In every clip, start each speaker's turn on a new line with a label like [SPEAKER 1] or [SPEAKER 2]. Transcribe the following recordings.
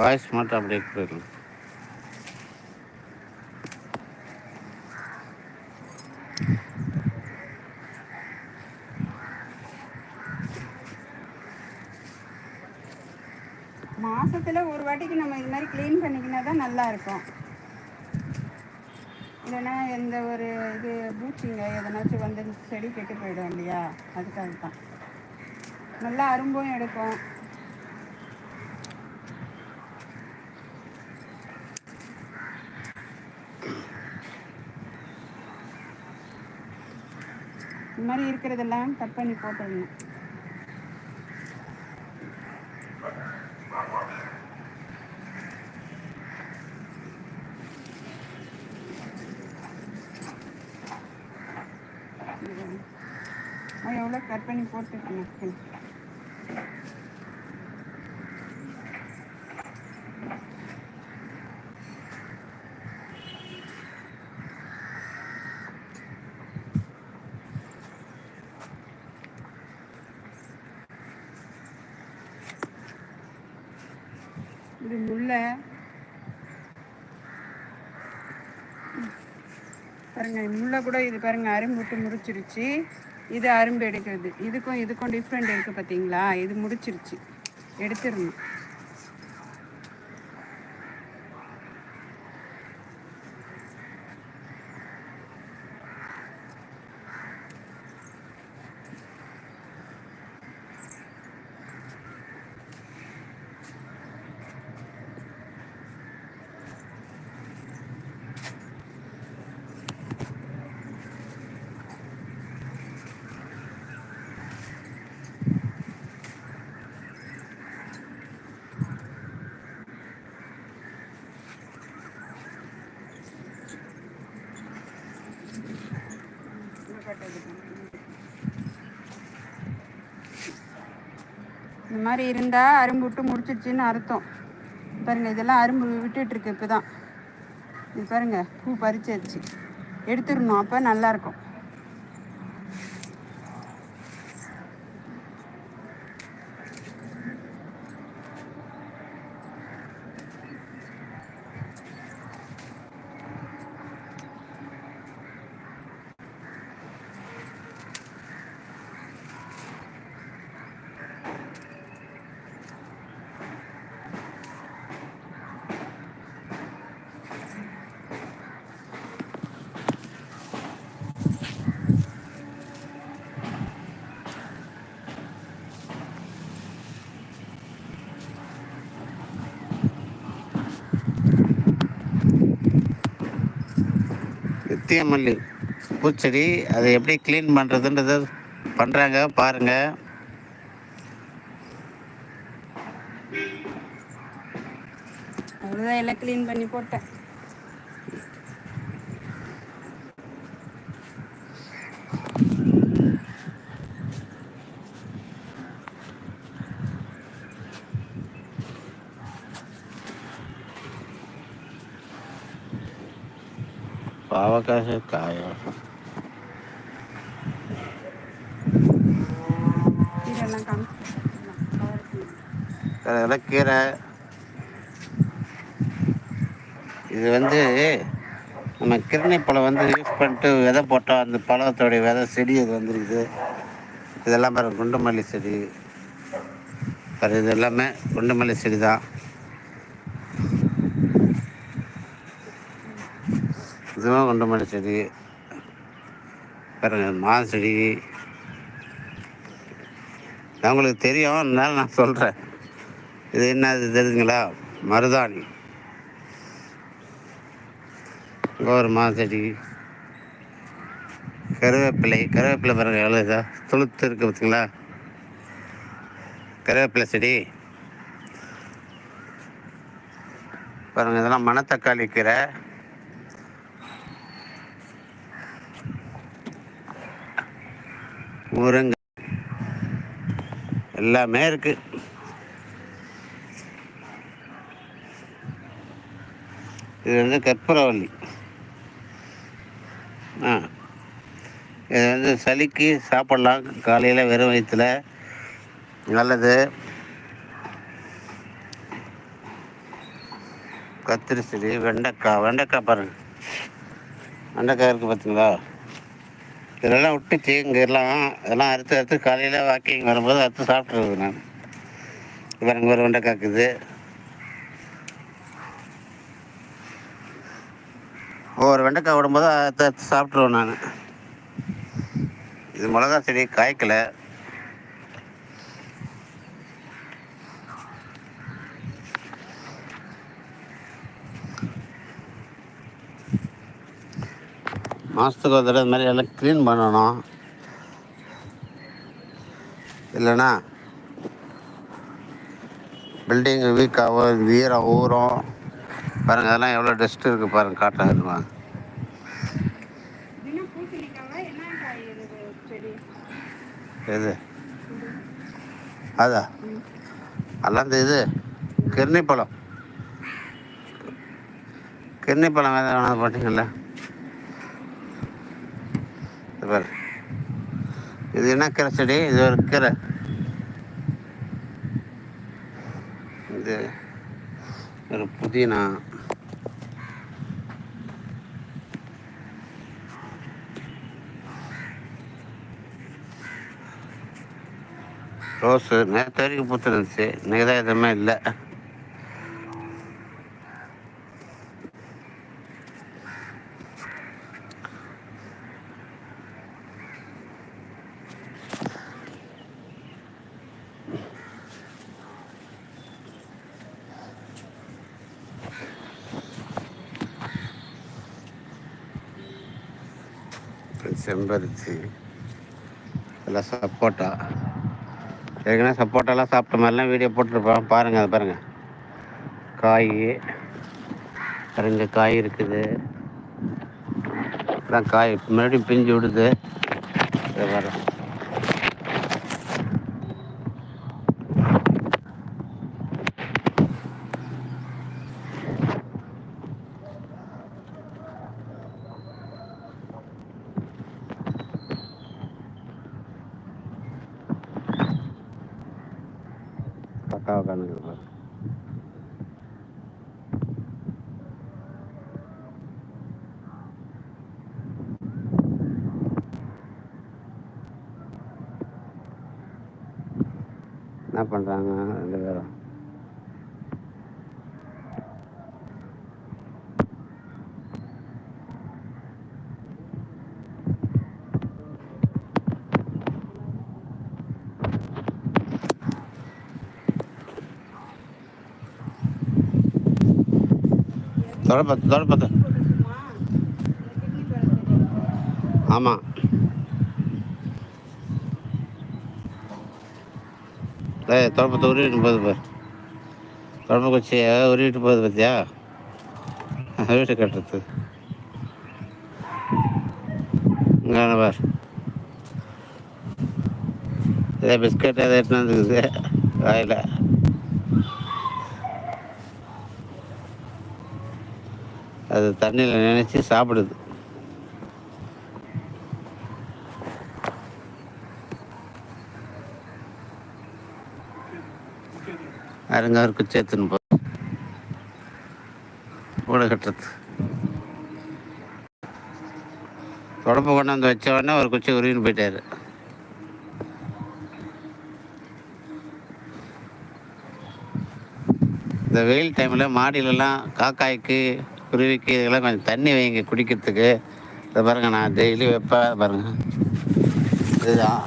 [SPEAKER 1] Voice மட்டும் அப்படியே போயிடலாம்
[SPEAKER 2] மாசத்துல ஒரு வாட்டிக்கு நம்ம இது மாதிரி க்ளீன் பண்ணிக்கினா தான் நல்லா இருக்கும். இல்லைன்னா எந்த ஒரு இது பூச்சிங்க எதனாச்சும் வந்து செடி கெட்டு போயிடும் இல்லையா? அதுக்காக தான் நல்லா அரும்பும் எடுக்கும் மாதிரி இருக்கிறதெல்லாம் கட் பண்ணி போட்டுடணும் எவ்வளோ கட் பண்ணி போட்டுருக்கேன் இது முல்லை பாருங்க முல்லை கூட இது பாருங்க அரும்பு விட்டு முறிச்சிருச்சு. இது அரும்பு எடுக்கிறது. இதுக்கும் இதுக்கும் டிஃப்ரெண்ட் இருக்குது பார்த்தீங்களா இது முடிச்சிருச்சு. எடுத்துடணும். இந்த மாதிரி இருந்தால் அரும்பு விட்டு முடிச்சிருச்சுன்னு அர்த்தம். பாருங்கள் இதெல்லாம் அரும்பு விட்டுட்டுருக்கு இப்போ தான் இது பாருங்கள் பூ பறிச்சிருச்சு எடுத்துடணும் அப்போ நல்லாயிருக்கும்
[SPEAKER 1] நித்தியமல்லி பூச்செடி அதை எப்படி க்ளீன் பண்ணுறதுன்றத பண்ணுறாங்க பாருங்கள்
[SPEAKER 2] அவ்வளோதான் எல்லாம் க்ளீன் பண்ணி போட்டேன். இதெல்லாம் காமிச்சு
[SPEAKER 1] அதெல்லாம் கீரை இது வந்து நம்ம கிருணி பழம் வந்து யூஸ் பண்ணிட்டு விதை போட்டோம் அந்த பழத்தோடைய விதை செடி அது வந்துருக்குது இதெல்லாம் பாருங்க குண்டுமல்லி செடி பாரு இது எல்லாமே குண்டுமல்லி செடி தான் இதுவும் குண்டுமல்லி செடி. பாருங்க மாஞ்செடி செடி. இது உங்களுக்கு தெரியும் அதனால நான் சொல்கிறேன் இது என்ன இது தெரியுதுங்களா மருதாணி. இங்கே ஒரு மா செடி. கருவேப்பிலை. கருவேப்பிலை பிறகு எவ்வளோ இதா? துளுத்து இருக்குது பார்த்தீங்களா கருவேப்பிலை செடி. பாருங்க இதெல்லாம் மணத்தக்காளி கீரை. முருங்கை. எல்லாமே இருக்கு. இது வந்து கற்பூரவள்ளி ஆ. இது வந்து சளிக்கு சாப்பிட்லாம். காலையில் வெறும் வயிற்றுல நல்லது. கத்திரி செடி வெண்டைக்காய் வெண்டைக்காய் பாருங்கள் வெண்டைக்காய் இருக்குது பார்த்தீங்களா இதெல்லாம் விட்டு இங்கே எல்லாம் இதெல்லாம் அறுத்து அறுத்து காலையில் வாக்கிங் வரும்போது அறுத்து சாப்பிட்றது நான். பாருங்க ஒரு வெண்டைக்காய் இருக்குது ஒவ்வொரு வெண்டைக்காய் விடும்போது அறுத்து அறுத்து சாப்பிட்ருவேன் நான். இது மிளகா செடி காய்க்கலை. மாதத்துக்கு ஒரு தடவை மாதிரி எல்லாம் க்ளீன் பண்ணணும். இல்லைன்னா பில்டிங் வீக் ஆகும் வீரம் ஊறும் பாருங்கள் அதெல்லாம் எவ்வளோ டஸ்ட் இருக்குது பாருங்கள் காட்டன்
[SPEAKER 2] இது செடி?
[SPEAKER 1] எது? அதா? அதெல்லாம் இந்த இது கிர்னி பழம் கிர்னி பழம் வேறு இது பாரு இது என்ன கீரை செடி? இது ஒரு கீரை. இது ஒரு புதினா. ரோஸு நேற்று வரைக்கும் பூத்துருந்துச்சு இன்னைக்கு தான் எதுவுமே இல்லை. பறித்து எல்லாம் சப்போட்டா. ஏற்கனவே சப்போட்டாலாம் சாப்பிட்ட மாதிரிலாம் வீடியோ போட்டிருப்பேன். பாருங்கள் அதை பாருங்கள் காய் பாருங்க காய் இருக்குது. அதான் காய். மறுபடியும் பிஞ்சு விடுது. இதை பாரு பக்கா உட்காந்துருக்கு பாரு என்ன பண்ணுறாங்க ரெண்டு பேரும்? தொடப்பத்து தொடப்பத்து ஆமாம் தொடப்பத்தை உருவிட்டு போகுது பார் தொடப்ப குச்சியை உருவிட்டு போகுது பார்த்தியா வீட்டு கட்டுறது. இங்கே பார். இதே பிஸ்கட் எதை எடுத்துன்னு வந்துக்குது வாயில். அது தண்ணியில் நினச்சி சாப்பிடுது. அரங்காருக்கு சேர்த்துன்னு எடுத்துன்னு போ கூட கட்டுறது. தொடப்ப கொண்டாந்து வச்ச உடனே ஒரு குச்சி உருவின்னு போயிட்டாரு. இந்த வெயில் டைமில் மாடியிலலாம் காக்காய்க்கு குருவிக்கு இதெல்லாம் கொஞ்சம் தண்ணி வைங்க குடிக்கிறதுக்கு. இதை பாருங்கள் நான் டெய்லி வைப்பேன் பாருங்கள் இதுதான்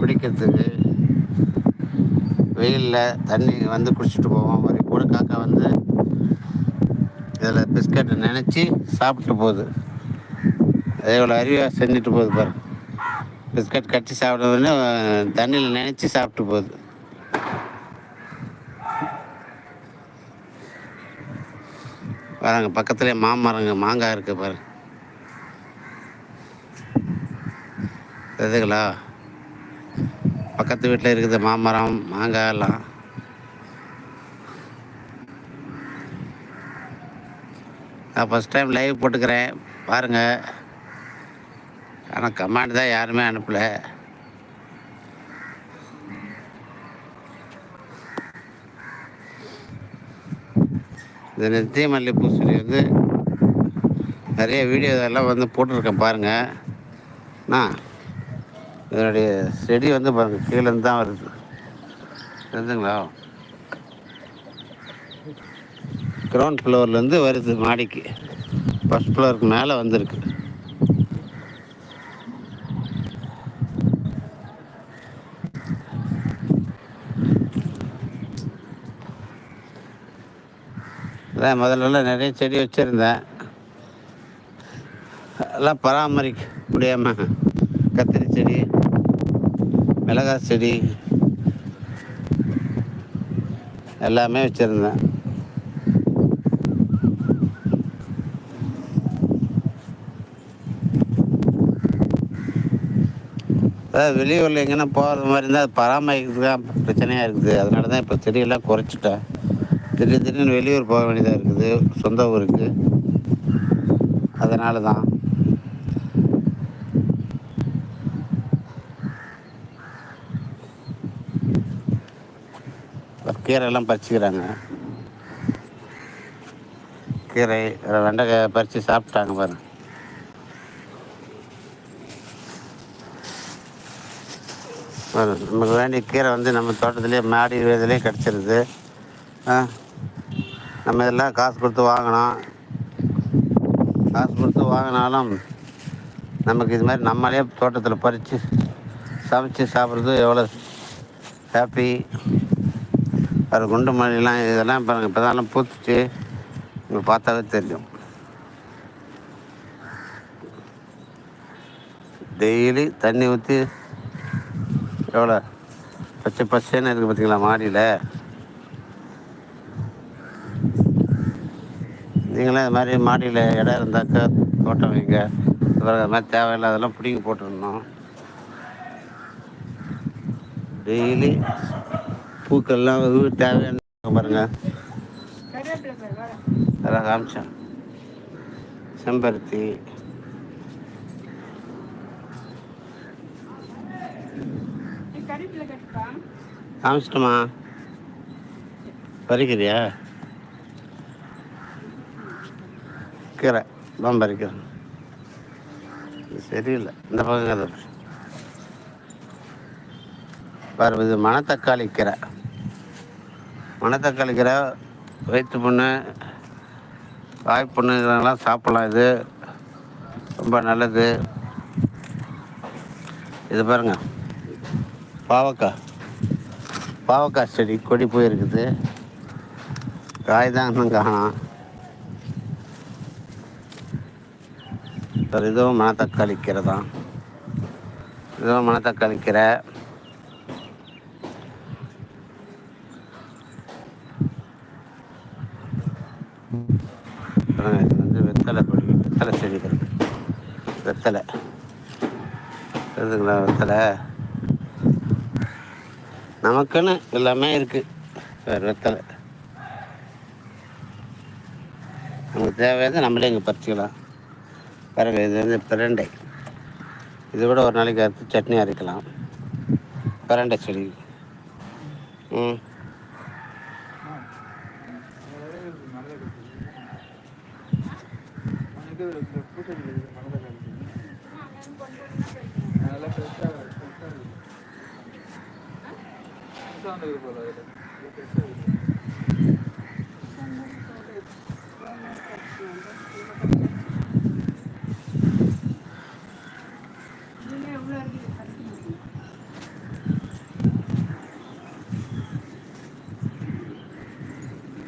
[SPEAKER 1] குடிக்கிறதுக்கு. வெயிலில் தண்ணி வந்து குடிச்சிட்டு போவோம். ஒரு கூட காக்கா வந்து இதில் பிஸ்கட்டை நினச்சி சாப்பிட்டு போகுது. அதே இவ்வளோ அறிவாக செஞ்சுட்டு போகுது பாரு. பிஸ்கட் கட்டி சாப்பிட்றதுன்னு தண்ணியில் நினச்சி சாப்பிட்டு போகுது. பாருங்க பக்கத்துலேயே மாமரங்க மாங்காய் இருக்குது பாரு. எதுங்களா பக்கத்து வீட்டில் இருக்குது மாமரம் மாங்காய் எல்லாம். நான் ஃபஸ்ட் டைம் லைவ் போட்டுக்கிறேன். பாருங்கள் ஆனால் கமெண்ட் தான் யாருமே அனுப்பலை. இந்த நித்திய மல்லிகைப்பூ சொல்லி வந்து நிறைய வீடியோ இதெல்லாம் வந்து போட்டிருக்கேன் பாருங்கள் ஆ இதனுடைய செடி வந்து பாருங்கள் கீழேருந்து தான் வருது. தெரிஞ்சுங்களா? கிரவுண்ட் ஃப்ளோர்லேருந்து வருது மாடிக்கு. ஃபஸ்ட் ஃப்ளோருக்கு மேலே வந்திருக்கு. அதான் முதல்லலாம் நிறைய செடி வச்சுருந்தேன். எல்லாம் பராமரிக்க முடியாமல் மிளகாய் செடி. எல்லாமே வச்சுருந்தேன். அதாவது வெளியூரில் எங்கன்னா போகிறது மாதிரி இருந்தால் அது பராமரிக்கிறதுக்கு தான் பிரச்சனையாக இருக்குது. அதனால தான் இப்போ செடியெல்லாம் குறைச்சிட்டேன். திடீர் திடீர்னு வெளியூர் போக வேண்டியதாக இருக்குது. சொந்த ஊருக்கு. அதனால தான் கீரையெல்லாம் பறிச்சுக்கிறாங்க. கீரை வெண்டைக்காய் பறித்து சாப்பிட்டாங்க பாரு. நமக்கு வேண்டிய கீரை வந்து நம்ம தோட்டத்துலேயே மாடி இதுலேயே கிடச்சிருது. நம்ம இதெல்லாம் காசு கொடுத்து வாங்கினோம். காசு கொடுத்து வாங்கினாலும் நமக்கு இது மாதிரி நம்மளே தோட்டத்தில் பறித்து சமைச்சு சாப்பிட்றது எவ்வளோ ஹாப்பி. அது குண்டு மல்லிலாம் இதெல்லாம் இப்போ இப்போ தான் பூத்துச்சு. உங்களுக்கு பார்த்தாவே தெரியும். டெய்லி தண்ணி ஊற்றி எவ்வளோ? பச்சை பச்சைன்னு இருக்குது பார்த்தீங்களா மாடியில்? நீங்களும் இது மாதிரி மாடியில் இடம் இருந்தாக்கா தோட்டம் வைங்க. அப்புறம் அது மாதிரி தேவையில்லாதெல்லாம் பிடிங்கி போட்டுருந்தோம் டெய்லி பூக்கள்லாம் தேவையான பாருங்க. அதெல்லாம் காமிச்சேன். செம்பருத்தி.
[SPEAKER 2] நீ
[SPEAKER 1] காமிச்சிட்டோமா? பறிக்கிறியா? கீரை. தான் பறிக்கிறேன். சரியில்லை. இந்த பக்கம் கதை. பாரு இது மணத்தக்காளி கீரை. மணத்தக்காளி கீரை வயிற்று புண்ணு வாய் புண்ணு இதெல்லாம் சாப்பிட்லாம் இது. ரொம்ப நல்லது. இது பாருங்க. பாவக்காய். பாவக்காய் செடி கொடி போயிருக்குது. காய் தான் இன்னும் காணோம். இதுவும் மணத்தக்காளி கீரை தான். இதுவும் மணத்தக்காளி கீரை. இது வந்து வெத்தலை கொடி வெத்தலை செடிகள் வெத்தலை. இருக்குங்களா வெத்தலை? நமக்குன்னு எல்லாமே இருக்குது வேறு வெத்தலை. நமக்கு தேவையானது நம்மளே இங்கே பறிச்சுக்கலாம். பாருங்க இது வந்து பிரண்டை. இது கூட ஒரு நாளைக்கு அறுத்து சட்னி அரைக்கலாம். பிரண்டை செடி. ம்.
[SPEAKER 2] இன்னும் எவ்வளோ இருக்குது பறிக்க முடியும்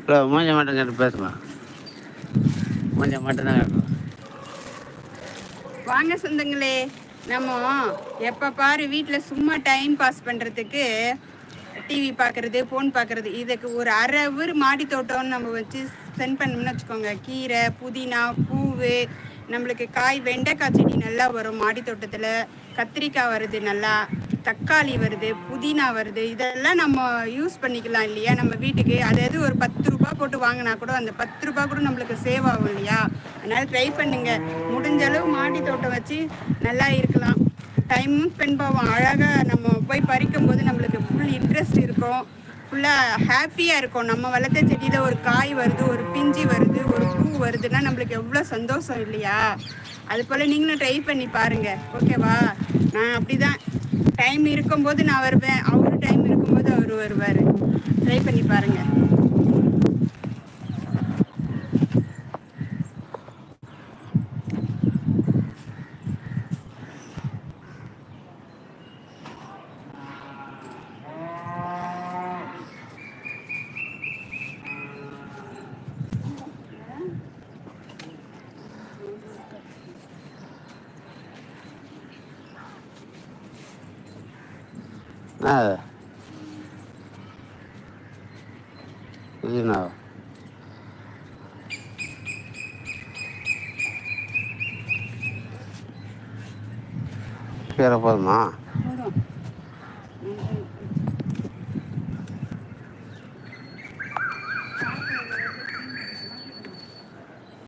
[SPEAKER 1] இல்லை மூஞ்ச மட்டும் கேட்டு பேசலாம் மூஞ்ச மட்டும் தான் கேட்கலாம்
[SPEAKER 2] வாங்க சொந்தங்களே. நம்ம எப்போ பாரு வீட்டில் சும்மா டைம் பாஸ் பண்ணுறதுக்கு டிவி பார்க்குறது ஃபோன் பார்க்குறது இதுக்கு ஒரு அரை ஊர் மாடி தோட்டம்னு நம்ம வச்சு ஸ்பெண்ட் பண்ணோம்னு வச்சுக்கோங்க. கீரை புதினா பூவு நம்மளுக்கு காய் வெண்டைக்காய் செடி நல்லா வரும் மாடி தோட்டத்தில். கத்திரிக்காய் வருது நல்லா. தக்காளி வருது புதினா வருது இதெல்லாம் நம்ம யூஸ் பண்ணிக்கலாம் இல்லையா? நம்ம வீட்டுக்கு. அதாவது ஒரு பத்து ரூபாய் போட்டு வாங்கினா கூட அந்த பத்து ரூபாய் கூட நம்மளுக்கு சேவ் ஆகும் இல்லையா? அதனால ட்ரை பண்ணுங்க. முடிஞ்ச அளவு மாடி தோட்டம் வச்சு நல்லா இருக்கலாம். டைமும் ஸ்பெண்ட் ஆகும். அழகாக நம்ம போய் பறிக்கும் போது நம்மளுக்கு ஃபுல் இன்ட்ரெஸ்ட் இருக்கும். ஃபுல்லாக ஹாப்பியாக இருக்கும். நம்ம வளர்த்த செடியில் ஒரு காய் வருது ஒரு பிஞ்சு வருது ஒரு பூ வருதுன்னா நம்மளுக்கு எவ்வளோ சந்தோஷம் இல்லையா? அது போல் நீங்களும் ட்ரை பண்ணி பாருங்க. ஓகேவா நான் அப்படிதான் டைம் இருக்கும்போது நான் வருவேன். அவரு டைம் இருக்கும்போது அவர் வருவார். ட்ரை பண்ணி
[SPEAKER 1] பாருங்கள் இது என்ன கீரை
[SPEAKER 2] போதுமா